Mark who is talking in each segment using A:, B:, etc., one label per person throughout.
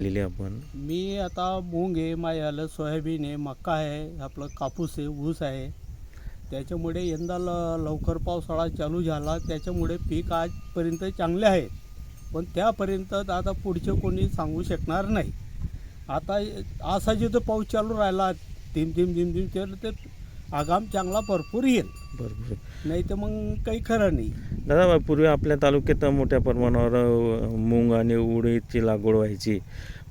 A: लिहिले आपण.
B: मी आता मूंग आहे माय आलं सोयाबीन आहे मका आहे आपलं कापूस आहे ऊस आहे. त्याच्यामुळे यंदा ल लवकर पावसाळा चालू झाला. त्याच्यामुळे पीक आजपर्यंत चांगले आहे. पण त्यापर्यंत आता पुढचे कोणी सांगू शकणार नाही. आता असा जिथं पाऊस चालू राहिला धीम धीम धीम धीम तर ते आगाम चांगला भरपूर येईल.
A: बरोबर
B: नाही तर मग काही खरं नाही.
A: दादा पूर्वी आपल्या तालुक्यात मोठ्या प्रमाणावर अ, मूग आणि उडीदची लागवड व्हायची.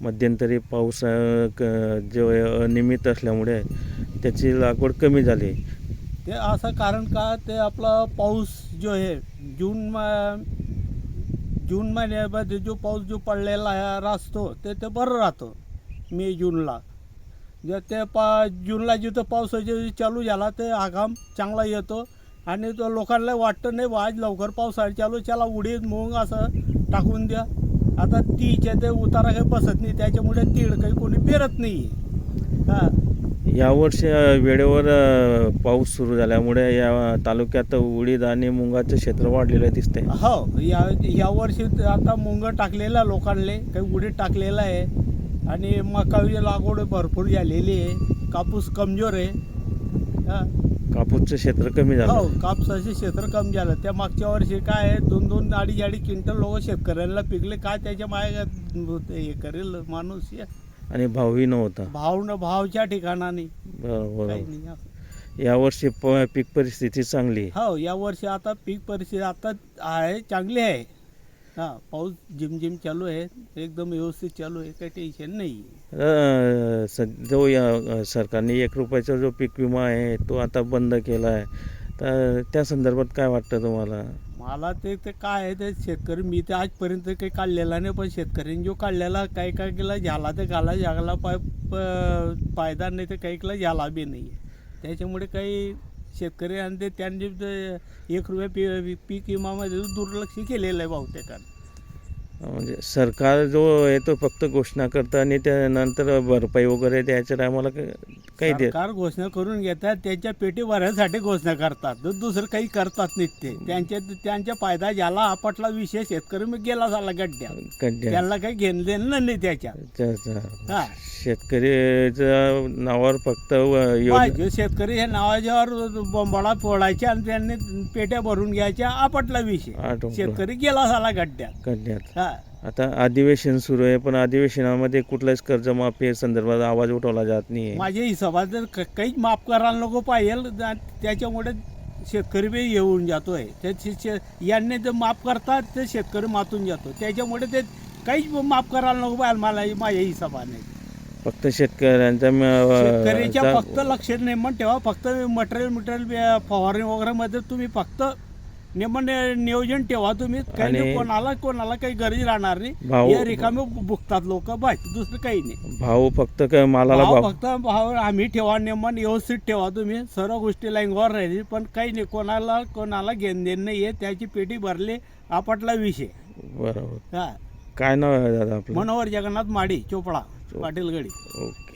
A: मध्यंतरी पाऊस अ, क- जो अनियमित असल्यामुळे त्याची लागवड कमी झाली.
B: ते असं कारण का ते आपला पाऊस जो आहे जून मा जून महिन्यामध्ये जो पाऊस जो पडलेला आहे राहतो ते ते बरं राहतं. मे जूनला. जर ते पा जूनला जिथं पाऊस चालू झाला ते आगाम चांगला येतो. आणि तो लोकांना वाटतं नाही बा आज लवकर पावसाळा चालू चला उडीद मूग असं टाकून द्या. आता तीच्या ते उतारा काही बसत नाही त्याच्यामुळे तीळ काही कोणी पेरत नाही. हां.
A: यावर्षी वेळेवर पाऊस सुरू झाल्यामुळे या तालुक्यात उडीद आणि मुंगाचं क्षेत्र वाढलेलं दिसते
B: हो या यावर्षी आता मुंग टाकलेला लोकांले काही उडीद टाकलेला आहे. आणि मकाची लागवड भरपूर झालेली आहे. कापूस कमजोर आहे. हा.
A: कापूसचं क्षेत्र कमी
B: हो
A: झालं
B: कापसाचे क्षेत्र कमी झालं. त्या मागच्या वर्षी काय आहे दोन दोन अडीच अडीच क्विंटल लोक शेतकऱ्यांना पिकले. काय त्याच्यामागे हे करेल माणूस? हे.
A: आणि भावही नव्हता
B: भाव न भावच्या ठिकाणाने.
A: बरोबर.
B: काही नाही
A: यावर्षी प पीक परिस्थिती चांगली आहे.
B: हो या वर्षी आता पीक परिस्थिती आता आहे चांगली आहे. हा पाऊस झिमझिम चालू आहे एकदम व्यवस्थित चालू आहे काही टेन्शन नाही
A: अ, सद- जो या अ, सरकारने एक रुपयाचा जो पीक विमा आहे तो आता बंद केला आहे. तर त्या संदर्भात काय वाटतं तुम्हाला?
B: मला ते ते काय आहे ते शेतकरी मी ते आजपर्यंत काही काढलेला नाही पण शेतकऱ्यांनी जो काढलेला काही काय केला झाला ते घाला झाला पाय प- फायदा नाही तर काही केला झाला बी नाही त्याच्यामुळे काही शेतकरी आणि ते त्यांनी ते एक रुपया पी पीक विमामध्ये दुर्लक्ष केलेलं आहे बहुतेकानं.
A: म्हणजे सरकार जो आहे तो फक्त घोषणा करतं आणि त्यानंतर भरपाई वगैरे द्यायच्या टायमाला काही देत
B: सरकार घोषणा करून घेतात त्यांच्या पेटी भरण्यासाठी घोषणा करतात. दु- दुसरं काही करतात नाहीत ते. त्यांच्या त्यांच्या फायदा झाला आपटला विषय शेतकरी मग गेला झाला गड्ड्या.
A: कड्या
B: त्यांना काही घेणं देणं नाही त्याच्या. हा.
A: शेतकरीच्या नावावर फक्त व- योजना
B: पाहिजे शेतकरी हे नावाच्यावर बोंबाळा फोडायचे आणि त्यांनी पेट्या भरून घ्यायच्या आपटला विषय शेतकरी गेला झाला गड्ड्यात.
A: कड्यात
B: हा.
A: आता अधिवेशन सुरू आहे पण अधिवेशनामध्ये कुठल्याच कर्जमाफी संदर्भात आवाज उठवला जात नाही
B: माझ्या हिशोबात जर क- काहीच माफ करायला नको पाहिजे त्याच्यामुळे शेतकरी बी येऊन जातोय. शे यांनी जर माफ करतात ते शेतकरी मातून जातो. त्याच्यामुळे ते काहीच माफ करायला नको पाहिजे मला माझ्या हिशोबाने.
A: फक्त शेतकऱ्यांचा म-
B: शेतकऱ्याच्या
A: चा-
B: फक्त लक्ष नेमन ठेवा फक्त मटेरियल मटेरियल फवारणी वगैरे मध्ये तुम्ही फक्त नेमन नियोजन ठेवा तुम्ही. काही नाही
A: आणि-
B: कोणाला कोणाला काही गरज राहणार नाही.
A: भाऊ
B: हे रिकामे बुकतात लोक बाय. दुसरं काही नाही.
A: भाऊ फक्त क- मालाला
B: भाव
A: भाव
B: फक्त भाव आम्ही ठेवा नेमन व्यवस्थित ठेवा तुम्ही. सर्व गोष्टी लाईनवर राहिली पण काही नाही कोणाला कोणाला घेण देण नाही आहे त्याची पेटी भरली आपटला विषय.
A: बरोबर.
B: हा.
A: काय नाव आहे दादा आपलं?
B: मनोहर जगन्नाथ माडी चोपडा पाटील गडी
A: ओके.